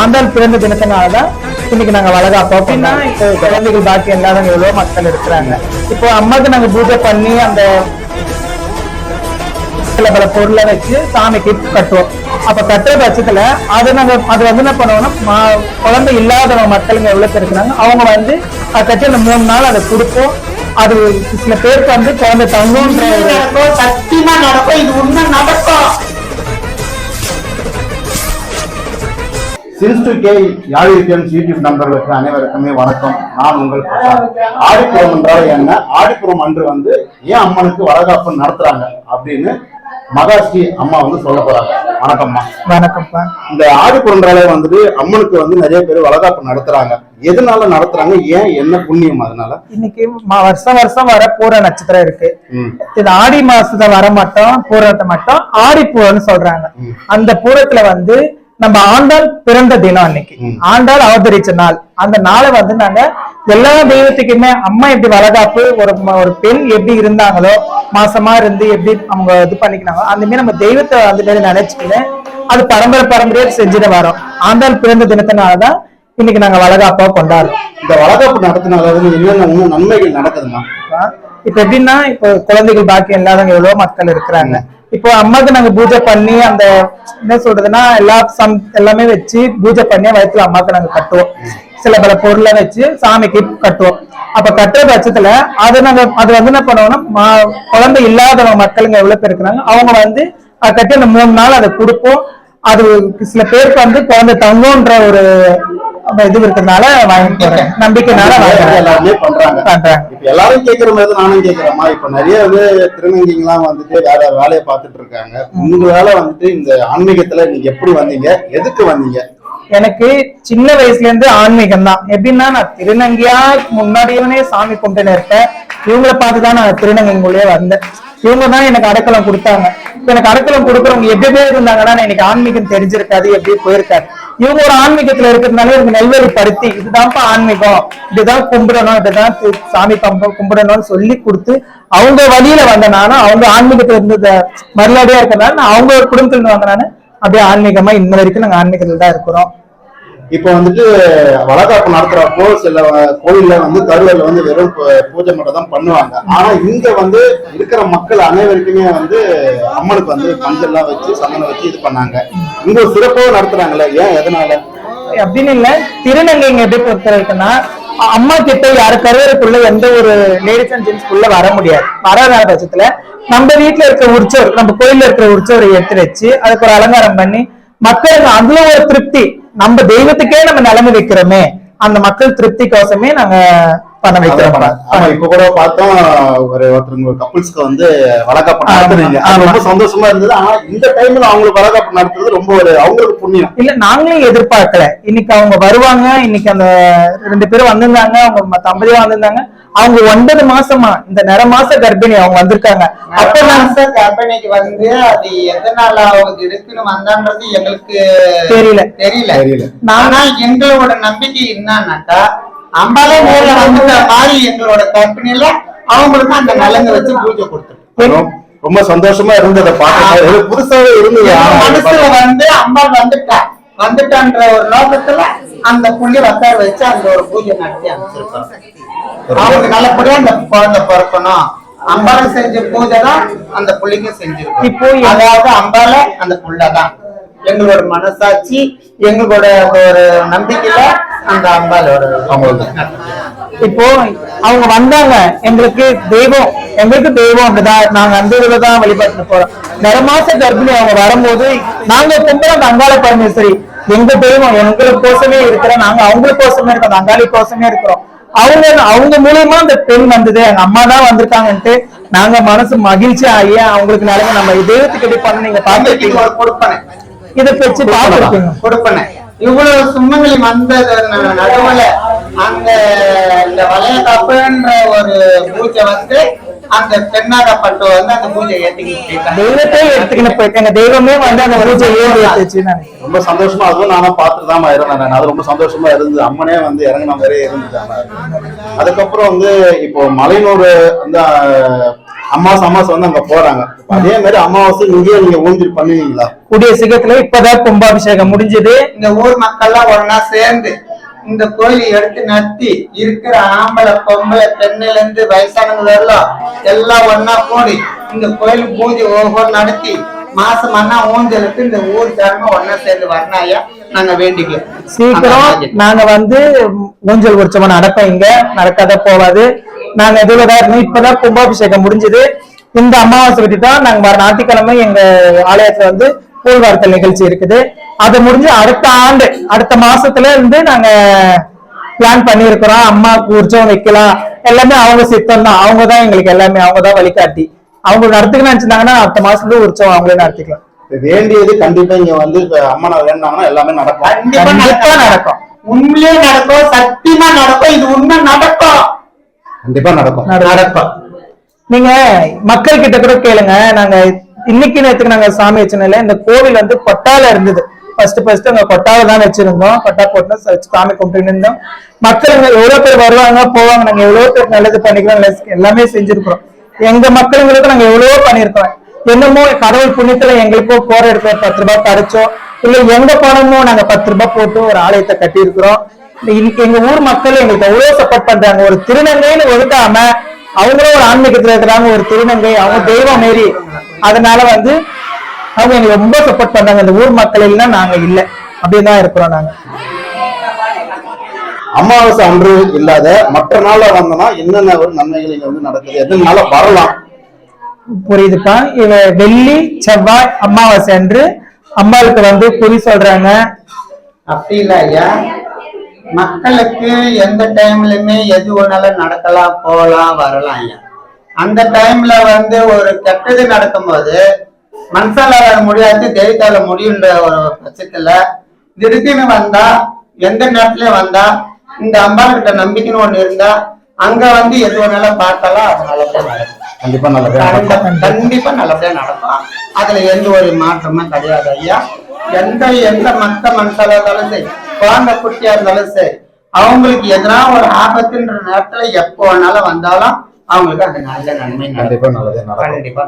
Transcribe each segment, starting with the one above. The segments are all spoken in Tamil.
ஆண்டாள் பிறந்த தினத்தினாலதான் இன்னைக்கு நாங்க அப்படின்னா இப்போ குழந்தைகள் பாக்கி இல்லாதவங்க எவ்வளவு மக்கள் இருக்கிறாங்க. இப்போ அம்மாக்கு நாங்க பூஜை பண்ணி அந்த சில பல பொருளை வச்சு சாமிக்கு கட்டுவோம். அப்ப கட்டுற பட்சத்துல அது நாங்க அது வந்து என்ன பண்ணுவோம்னா குழந்தை இல்லாதவங்க மக்களுங்க எவ்வளவு பேர் இருக்கிறாங்க அவங்க வந்து அதை கட்டி அந்த மூணு நாள் அதை கொடுப்போம். அது சில பேருக்கு வந்து குழந்தை நடக்கும் சத்தியமா நடக்கும் இது உண்மை நடக்கும். சின்ஸ் டு கே யாழிருக்கன்ஸ் யூடியூப் நண்பர்களுக்கு அனைவருக்குமே வணக்கம். நான் உங்கள் ஆடிப்புறம் என்றால் என்ன? ஆடிப்புறம் அன்று வந்து ஏன் அம்மனுக்கு வளகாப்பு நடத்துறாங்க அப்படின்னு மகாஸ்ரீ அம்மா வந்து சொல்ல போறாங்க. வணக்கம்மா. வணக்கம்ப்பா. இந்த ஆடிப்புறன்றாலே வந்துட்டு அம்மனுக்கு வந்து நிறைய பேர் வளகாப்பு நடத்துறாங்க. எதனால நடத்துறாங்க? ஏன்? என்ன புண்ணியம் அதனால? இன்னைக்கு வருஷம் வருஷம் வர பூர நட்சத்திரம் இருக்கு. இது ஆடி மாசத்துல வர மட்டும் பூரத்தை மட்டும் ஆடி பூரம்னு சொல்றாங்க அந்த பூரத்துல வந்து நம்ம ஆண்டாள் பிறந்த தினம் அன்னைக்கு. ஆண்டாள் அவதரிச்ச நாள். அந்த நாளை வந்து நாங்க எல்லா தெய்வத்துக்குமே அம்மா எப்படி வளகாப்பு ஒரு ஒரு பெண் எப்படி இருந்தாங்களோ மாசமா இருந்து எப்படி அவங்க இது பண்ணிக்கினாங்களோ அந்த மாதிரி நம்ம தெய்வத்தை அந்த மாதிரி நினைச்சுக்கின்னு அது பரம்பரை பரம்பரையா செஞ்சுட்டு வரோம். ஆண்டாள் பிறந்த தினத்தினாலதான் இன்னைக்கு நாங்க வளகாப்பா கொண்டாடுறோம். இந்த வளகாப்பு நடத்தினால வந்து என்னென்ன நன்மைகள் நடக்குதுமா? இப்ப எப்படின்னா இப்போ குழந்தைகள் பாக்கி இல்லாதவங்க எவ்வளவு மக்கள் இருக்கிறாங்க. இப்போ அம்மாக்கு நாங்க பூஜை பண்ணி அந்த என்ன சொல்றதுன்னா எல்லா சம் எல்லாமே வச்சு பூஜை பண்ணி வயிற்றுல அம்மாக்கு நாங்க கட்டுவோம். சில பல பொருளை வச்சு சாமிக்கு கட்டுவோம். அப்ப கட்டுற பட்சத்துல அது நாங்க அது வந்து என்ன பண்ணுவோம்னா மா- குழந்தை இல்லாதவங்க மக்களுங்க எவ்வளவு பேர் இருக்கிறாங்க அவங்க வந்து அதை கட்டி அந்த மூணு நாள் அதை கொடுப்போம். அது சில பேருக்கு வந்து குழந்தை தங்குன்ற ஒரு இது இருக்கிறதுனால வாங்கி போறேன். நம்பிக்கைனால எல்லாருமே பண்றாங்க. இப்ப எல்லாரும் கேக்குற மாதிரி நானும் கேக்குறேம்மா இப்ப நிறைய வந்து திருநங்கைங்கெல்லாம் வந்துட்டு வேற வேற வேலையை பார்த்துட்டு இருக்காங்க. வேலை வந்துட்டு இந்த ஆன்மீகத்துல நீங்க எப்படி வந்தீங்க? எதுக்கு வந்தீங்க? எனக்கு சின்ன வயசுல இருந்து ஆன்மீகம் தான். எப்படின்னா நான் திருநங்கையா முன்னாடியே சாமி கும்பிட்டு இருப்பேன். இவங்கள பார்த்துதான் நான் திருநங்கைக்குள்ளேயே வந்தேன். இவங்க தான் எனக்கு அடைக்கலம் கொடுத்தாங்க. எனக்கு அடைக்கலம் கொடுக்குறவங்க எப்படி பேர் இருந்தாங்கன்னா எனக்கு ஆன்மீகம் தெரிஞ்சிருக்காது எப்படி போயிருக்காரு. இவங்க ஒரு ஆன்மீகத்துல இருக்கிறதுனால இவங்க நெல்வெளி படுத்தி இதுதான்ப்பா ஆன்மீகம் இதுதான் கும்பிடணும் இதுதான் சாமி பம்பம் கும்பிடணும்னு சொல்லி கொடுத்து அவங்க வழியில வந்த நானும் அவங்க ஆன்மீகத்துல இருந்த மரியாதையா இருக்கிறதுனால நான் அவங்க குடும்பத்துல இருந்து வந்த நானு அப்படியே ஆன்மீகமா இன்ன வரைக்கும் நாங்க ஆன்மீகத்துல தான் இருக்கிறோம். இப்போ வந்துட்டு வளகாப்பு நடத்துறப்போ சில கோயில்ல வந்து கருவறையில வந்து வெறும் பூ- பூஜை மட்டும் தான் பண்ணுவாங்க. ஆனா இங்க வந்து இருக்கிற மக்கள் அனைவருக்குமே வந்து அம்மனுக்கு வந்து பஞ்செல்லாம் வச்சு சமனை வச்சு இது பண்ணாங்க. இங்க சிறப்பாக நடத்துறாங்கல்ல ஏன் எதனால? அப்படின்னு இல்ல. திருநங்கைங்க எப்படி பொறுத்த வரைக்கும்னா அம்மா கிட்ட யாரு கருவறைக்குள்ள எந்த ஒரு லேடிஸ் அண்ட் ஜென்ஸ்க்குள்ள வர முடியாது. வராத பட்சத்துல நம்ம வீட்டுல இருக்க உற்சவர் நம்ம கோயில்ல இருக்கிற உற்சவரை எடுத்து வச்சு அதுக்கு ஒரு அலங்காரம் பண்ணி மக்களுக்கு அதுல ஒரு திருப்தி. நம்ம தெய்வத்துக்கே நம்ம நிலைமை வைக்கிறோமே. அந்த மக்கள் திருப்தி கோசமே நாங்க பண்ண வைக்கிறோம் இப்ப கூட பார்த்தோம் ஒரு ஒருத்தருங்க கப்புள்ஸ்க்கு வந்து ஆமா, நடத்துறீங்க. ரொம்ப சந்தோஷமா இருந்தது. ஆனா இந்த டைம்ல அவங்களுக்கு வளகாப்பு நடத்துறது ரொம்ப ஒரு அவங்களுக்கு புண்ணியம். இல்ல நாங்களும் எதிர்பார்க்கல. இன்னைக்கு அவங்க வருவாங்க இன்னைக்கு அந்த ரெண்டு பேரும் வந்திருந்தாங்க அவங்க தம்பதியா வந்திருந்தாங்க. அவங்க ஒன்பது மாசமா இந்த நிற மாச கர்ப்பிணி அவங்க வந்திருக்காங்க. அப்ப நான் மாச கம்பெனிக்கு வந்து அது எதனால அவங்க இருக்குன்னு வந்தான்றது எங்களுக்கு தெரியல. தெரியல. தெரியல. ஆனா எங்களோட நம்பிக்கை என்னன்னாக்கா அம்பாலே நேர்ல வந்துட்ட மாதிரி எங்களோட கம்பெனில அவங்களுக்கு அந்த நலங்கு வச்சு பூஜை கொடுத்துருக்கோம் ரொம்ப- சந்தோஷமா இருந்ததை பார்க்க புதுசாவே இருந்தது. மனசுல வந்து அம்பாள் வந்துட்டா. வந்துட்டான்ற ஒரு நோக்கத்துல அந்த புள்ளி உட்கார வச்சு அந்த ஒரு பூஜை நடத்தி அமைச்சிருக்கோம் அவங்களுக்கு நல்லபடியா அந்த குழந்தை பிறக்கணும். அம்பாள் செஞ்ச பூஜை தான் அந்த புள்ளிக்கும் செஞ்சிருக்கோம் இப்போ அதாவது அம்பால அந்த புள்ளதான் எங்களோட மனசாட்சி எங்களோட ஒரு நம்பிக்கையில அந்த அம்பாலோட. இப்போ அவங்க வந்தாங்க. எங்களுக்கு தெய்வம் எங்களுக்கு தெய்வம் அப்படிதான் நாங்க அந்த இதுல தான் வழிபாட்டு போறோம். நிற மாச கர்ப்பிணி அவங்க வரும்போது நாங்க கும்பிட அந்த அங்காள பரமேஸ்வரி. எங்க தெய்வம் எங்களுக்கோசமே இருக்கிற நாங்க அவங்களுக்கோசமே இருக்கோம் அந்த அங்காளி கோசமே இருக்கிறோம். அவங்க அவங்க மூலியமா அந்த பெண் வந்தது. எங்க அம்மா தான் வந்திருக்காங்கன்ட்டு நாங்க மனசு மகிழ்ச்சி ஆகி அவங்களுக்கு நிலைமை நம்ம தெய்வத்துக்கு எப்படி பண்ண நீங்க பாத்துருக்கீங்க இதை வச்சு பாத்துருக்கீங்க கொடுப்பனை இவ்வளவு சுமங்கலி வந்தது நடுவுல அந்த இந்த வளையகாப்புன்ற ஒரு பூஜை வந்து அந்த பெண்ணாகப்பட்டு வந்து அந்த பூஜை ஏத்திக்கிட்டு. தெய்வத்தை எடுத்துக்கிட்டு தெய்வமே வந்து அந்த பூஜை நினைக்கிறேன் ரொம்ப சந்தோஷமா அதுவும் நானும் பார்த்துட்டு தான் இருந்தேன் நான். அது ரொம்ப சந்தோஷமா இருந்தது அம்மனே வந்து இறங்கின மாதிரியே இருந்தது ஆனா. அதுக்கப்புறம் வந்து இப்போ மலையனூர் வந்து அஹ், அமாவாசை அமாவாசை வந்து அங்க போறாங்க. அதே மாதிரி அமாவாசை இங்கேயே நீங்க ஊஞ்சல் பண்ணுவீங்களா? கூடிய சீக்கிரத்துல இப்பதான் கும்பாபிஷேகம் முடிஞ்சது. இந்த ஊர் மக்கள்லாம் ஒண்ணா சேர்ந்து இந்த கோயிலை எடுத்து நடத்தி இருக்கிற ஆம்பளை பொம்பளை பெண்ணுல இருந்து வயசானவங்க வரலாம் எல்லாம் ஒண்ணா கூடி இந்த கோயில் பூஜை ஒவ்வொரு நடத்தி மாசம் அண்ணா ஊஞ்சலுக்கு இந்த ஊர் ஜனங்க ஒண்ணா சேர்ந்து வரணாயா நாங்க வேண்டிக்கலாம் சீக்கிரம் நாங்க வந்து ஊஞ்சல் உற்சவம் நடப்போம் இங்க. நடக்காத போவாது நாங்க இருந்தோம் இப்பதான் கும்பாபிஷேகம் முடிஞ்சது. இந்த அமாவாசை விட்டு தான் நாங்க வர ஞாயிற்றுக்கிழமை எங்க ஆலயத்துல வந்து கூழ்வார்த்தல் நிகழ்ச்சி இருக்குது. அது முடிஞ்சு அடுத்த ஆண்டு அடுத்த மாசத்துல இருந்து நாங்க பிளான் பண்ணியிருக்கிறோம். அம்மாவுக்கு உற்சவம் வைக்கலாம். எல்லாமே அவங்க சித்தம் தான். அவங்க தான் எங்களுக்கு எல்லாமே. அவங்க தான் வழிகாட்டி. அவங்க நடத்துக்கணும்னு நினைச்சிருந்தாங்கன்னா அடுத்த மாசத்துல உற்சவம் அவங்களே நடத்திக்கலாம். வேண்டியது கண்டிப்பா இங்க வந்து இப்ப அம்மனை வேண்டாங்கன்னா எல்லாமே நடக்கும். கண்டிப்பா நடக்கும். உண்மையிலே நடக்கும். சத்தியமா நடக்கும். இது உண்மை நடக்கும். கண்டிப்பா நடக்கும். நடக்கும். நீங்க மக்கள் கிட்ட கூட கேளுங்க. நாங்க இன்னைக்கு நேரத்துக்கு நாங்க சாமி வச்சனால இந்த கோவில் வந்து கொட்டால இருந்தது. ஃபர்ஸ்ட் ஃபர்ஸ்ட் அங்க கொட்டாவை தான் வச்சிருந்தோம். கொட்டா போட்டு சாமி கும்பிட்டு இருந்தோம். மக்கள் எவ்வளவு பேர் வருவாங்க போவாங்க நாங்க எவ்வளவு பேர் நல்லது பண்ணிக்கிறோம் நல்லது எல்லாமே செஞ்சிருக்கிறோம். எங்க மக்களுங்களுக்கு நாங்க எவ்வளவோ பண்ணிருக்கோம் என்னமோ கடவுள் புண்ணியத்துல எங்களுக்கோ போற இடத்துல பத்து ரூபாய் கிடைச்சோம் இல்ல எங்க பணமோ நாங்க பத்து ரூபாய் போட்டு ஒரு ஆலயத்தை கட்டி இருக்கிறோம் இன்னைக்கு எங்க ஊர் மக்கள் எங்களுக்கு எவ்வளவு சப்போர்ட் பண்றாங்க. ஒரு திருநங்கைன்னு ஒதுக்காம அவங்களும் ஒரு ஆன்மீகத்துல இருக்கிறாங்க ஒரு திருநங்கை அவங்க தெய்வம் மாரி. அதனால வந்து அவங்க எங்களுக்கு ரொம்ப சப்போர்ட் பண்றாங்க. இந்த ஊர் மக்கள் இல்லைன்னா நாங்க இல்ல. அப்படின்னு தான் இருக்கிறோம் நாங்க. அமாவாசை அன்று இல்லாத மற்ற நாள்ல வந்தோம்னா என்னென்ன ஒரு நன்மைகள் இங்க வந்து நடக்குது? எத்தனை நாள வரலாம்? புரியுதுப்பா. இவ வெள்ளி செவ்வாய் அமாவாசை அன்று அம்பாளுக்கு வந்து குறி சொல்றாங்க. அப்படி இல்ல ஐயா. மக்களுக்கு எந்த டைம்லயுமே எது ஒன்னாலும் நடக்கலாம் போகலாம் வரலாம் ஐயா அந்த டைம்ல வந்து ஒரு கெட்டது நடக்கும்போது மனசால முடியாது தெய்வத்தால முடியுன்ற ஒரு பட்சத்துல திடீர்னு வந்தா எந்த நேரத்துல வந்தா இந்த அம்பாள் கிட்ட நம்பிக்கைன்னு ஒண்ணு இருந்தா அங்க வந்து எது வேணாலும் பார்த்தாலும் அது நல்லபடியா நடக்கும். கண்டிப்பா நல்லபடியா கண்டிப்பா- கண்டிப்பா நல்லபடியா நடக்கும். அதுல எந்த ஒரு மாற்றமும் கிடையாது ஐயா. எந்த எந்த மக்க மனசால இருந்தாலும் சரி. குழந்தை குட்டியா இருந்தாலும் சரி அவங்களுக்கு எதனா ஒரு ஆபத்துன்ற நேரத்துல எப்போ வேணாலும் வந்தாலும் அவங்களுக்கு அந்த நல்ல நன்மை கண்டிப்பா நல்லதே கண்டிப்பா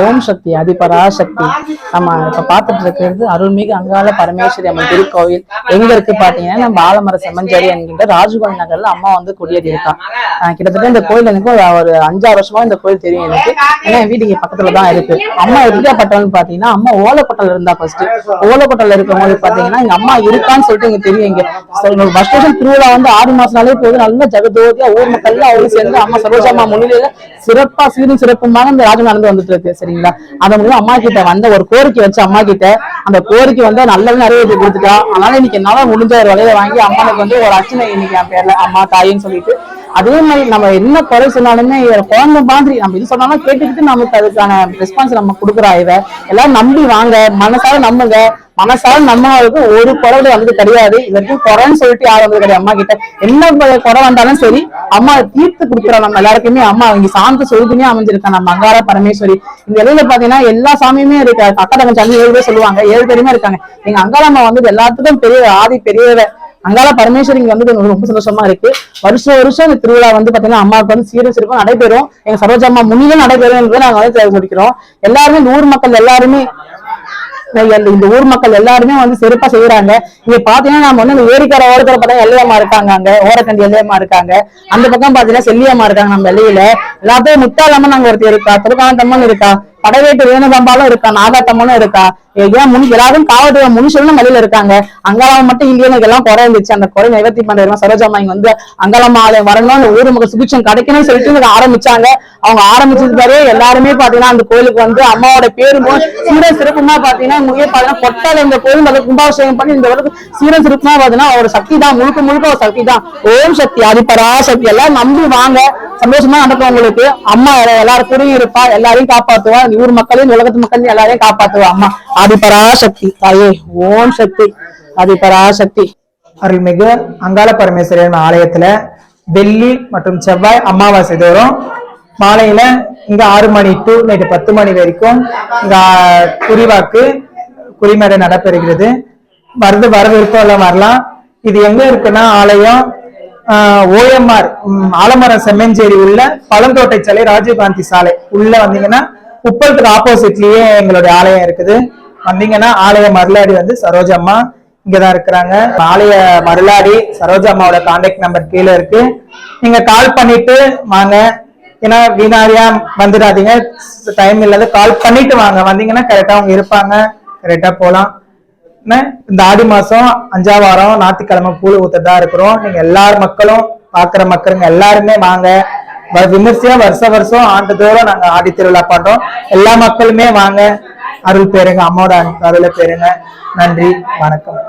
ஓம் சக்தி அதிபராசக்தி. நம்ம இப்ப பாத்துட்டு இருக்கிறது அருள்மிகு அங்காள பரமேஸ்வரி அம்மன் திருக்கோவில். எங்க இருக்கு பாத்தீங்கன்னா நம்ம ஆலமர செம்மஞ்சேரி என்கின்ற ராஜ்கோவில் நகர்ல அம்மா வந்து குடியேறி இருக்கா கிட்டத்தட்ட இந்த கோயில் எனக்கு ஒரு அஞ்சாறு வருஷமா இந்த கோயில் தெரியும் எனக்கு. ஏன்னா என் வீடு இங்க பக்கத்துல தான் இருக்கு. அம்மா எப்படியாப்பட்டவன்னு பாத்தீங்கன்னா அம்மா ஓலப்பட்டல இருந்தா ஃபர்ஸ்ட் ஓலப்பட்டல இருக்கும்போது பாத்தீங்கன்னா எங்க அம்மா இருக்கான்னு சொல்லிட்டு இங்க தெரியும் இங்க. ஃபர்ஸ்ட் வருஷம் திருவிழா வந்து ஆறு மாசம்னாலே போது நல்ல ஜெகஜோதியா ஊர் மக்கள் அவங்க சேர்ந்து அம்மா சரோஜாமா முன்னிலையில சிறப்பா சீரும் சிறப்புமாக இந்த ராஜம் நடந்து வந்து இருக்கு சரிங்களா? அத மூலம் அம்மா கிட்ட வந்த ஒரு கோரிக்கை வச்சு அம்மா கிட்ட அந்த கோரிக்கை வந்து நல்லது நிறைவேற்றி கொடுத்துட்டா. அதனால இன்னைக்கு என்னால முடிஞ்ச ஒரு வகையை வாங்கி அம்மானுக்கு வந்து ஒரு அர்ச்சனை இன்னைக்கு என் பேர்ல அம்மா தாயின்னு சொல்லிட்டு அதே மாதிரி நம்ம என்ன குறை சொன்னாலுமே குழந்தை மாதிரி நம்ம இது சொன்னாலும் கேட்டுக்கிட்டு நமக்கு அதுக்கான ரெஸ்பான்ஸ் நம்ம கொடுக்குறா இவ. எல்லாரும் நம்பி வாங்க மனசார நம்புங்க. மனசார நம்மளுக்கு ஒரு குறை வந்தது கிடையாது. இது வரைக்கும் குறைன்னு சொல்லிட்டு யாரும் வந்தது கிடையாது. அம்மா கிட்ட என்ன குறை வந்தாலும் சரி அம்மா தீர்த்து கொடுக்குறோம் நம்ம எல்லாருக்குமே. அம்மா அவங்க சாந்த சொருக்குமே அமைஞ்சிருக்கா நம்ம அங்கார பரமேஸ்வரி. இந்த இடையில பாத்தீங்கன்னா எல்லா சாமியுமே இருக்கு அக்கா தங்கச்சி ஏழு பேர் சொல்லுவாங்க. ஏழு பேருமே இருக்காங்க. எங்க அங்காரம்மா வந்து எல்லாத்துக்கும் பெரிய ஆதி பெரியவை. அங்கால பரமேஸ்வரி இங்க வந்து எனக்கு ரொம்ப சந்தோஷமா இருக்கு. வருஷம் வருஷம் இந்த திருவிழா வந்து பாத்தீங்கன்னா அம்மாவுக்கு வந்து சீரும் சிறப்பும் நடைபெறும். எங்க சரோஜாம்மா முன்னிலும் நடைபெறும் என்பதை நாங்க வந்து முடிக்கிறோம் எல்லாருமே இந்த ஊர் மக்கள் எல்லாருமே இந்த இந்த ஊர் மக்கள் எல்லாருமே வந்து சிறப்பா செய்யறாங்க. இங்க பாத்தீங்கன்னா நம்ம வந்து ஏரிக்கார ஏரிக்கரை பார்த்தா எல்லையம்மா இருக்காங்க அங்க. ஓரக்கண்டி எல்லையம்மா இருக்காங்க. அந்த பக்கம் பாத்தீங்கன்னா செல்லியம்மா இருக்காங்க நம்ம வெளியில எல்லாத்தையும் முத்தாலம்மன் அங்க ஒருத்தர் இருக்கா? திருக்காந்தம்மன் இருக்கா? படவேட்டு வேணுகம்பாலும் இருக்கா நாகாத்தம்மனும் இருக்கா? ஏன் முனி எல்லாரும் காவல்துறை முனிஷனும் வெளியில இருக்காங்க. அங்காளம் மட்டும் இல்லைன்னு எல்லாம் குறை இருந்துச்சு. அந்த குறை நிவர்த்தி பண்ற சரோஜாமா இங்க வந்து அங்காளம் ஆலயம் வரணும் அந்த ஊர் முக சுபிச்சம் கிடைக்கணும்னு சொல்லிட்டு ஆரம்பிச்சாங்க. அவங்க ஆரம்பிச்சது பாரு எல்லாருமே பாத்தீங்கன்னா அந்த கோயிலுக்கு வந்து அம்மாவோட பேரும் சீர சிறப்புமா பாத்தீங்கன்னா முக்கிய பாத்தீங்கன்னா பொட்டால இந்த கோயில் அதை கும்பாபிஷேகம் பண்ணி இந்த அளவுக்கு சீர சிறப்புமா பாத்தீங்கன்னா ஒரு சக்தி தான் முழுக்க முழுக்க ஒரு சக்தி தான் ஓம் சக்தி அதிபரா சக்தி எல்லாம் நம்பி வாங்க. சந்தோஷமா நடக்கும் உங்களுக்கு. அம்மா எல்லாரும் கூடயும் இருப்பா எல்லாரையும் காப்பாத்துவா. ஊர் மக்களையும் உலகத்து மக்களையும் எல்லாரையும் காப்பாத்துவா அம்மா. ஆதிபராசக்தி தாயே ஓம் சக்தி ஆதிபராசக்தி. அருள்மிகு அங்காள பரமேஸ்வரன் ஆலயத்துல வெள்ளி மற்றும் செவ்வாய் அமாவாசை தோறும் மாலையில இங்க ஆறு மணி டு நைட்டு பத்து மணி வரைக்கும் இங்க குறிவாக்கு குறிமேடை நடைபெறுகிறது. வருது வரவிருப்பம் எல்லாம் வரலாம். இது எங்க இருக்குன்னா ஆலயம் ஓஎம்ஆர் ஆலமரம் செம்மஞ்சேரி உள்ள பழந்தோட்டை சாலை ராஜீவ்காந்தி சாலை. உள்ள வந்தீங்கன்னா உப்பளத்துக்கு ஆப்போசிட்லயே எங்களுடைய ஆலயம் இருக்குது. வந்தீங்கன்னா ஆலய மருளாடி வந்து சரோஜம்மா இங்கதான் இருக்கிறாங்க. ஆலய மருளாடி சரோஜம்மாவோட கான்டாக்ட் நம்பர் கீழே இருக்கு. நீங்க கால் பண்ணிட்டு வாங்க. ஏன்னா வீணாரியா வந்துடாதீங்க. டைம் இல்லாத கால் பண்ணிட்டு வாங்க. வந்தீங்கன்னா கரெக்டா அவங்க இருப்பாங்க. கரெக்டா போலாம். இந்த ஆடி மாசம் அஞ்சாம் வாரம் ஞாயிற்றுக்கிழமை கூழ் தான் இருக்கிறோம். நீங்க எல்லார் மக்களும் பாக்குற மக்களுங்க எல்லாருமே வாங்க. விமர்சையா வருஷ வருஷம் ஆண்டுதோறும் நாங்க ஆடி திருவிழா பண்றோம். எல்லா மக்களுமே வாங்க. அருள் பேருங்க அம்மோட அருளை பேருங்க நன்றி. வணக்கம்.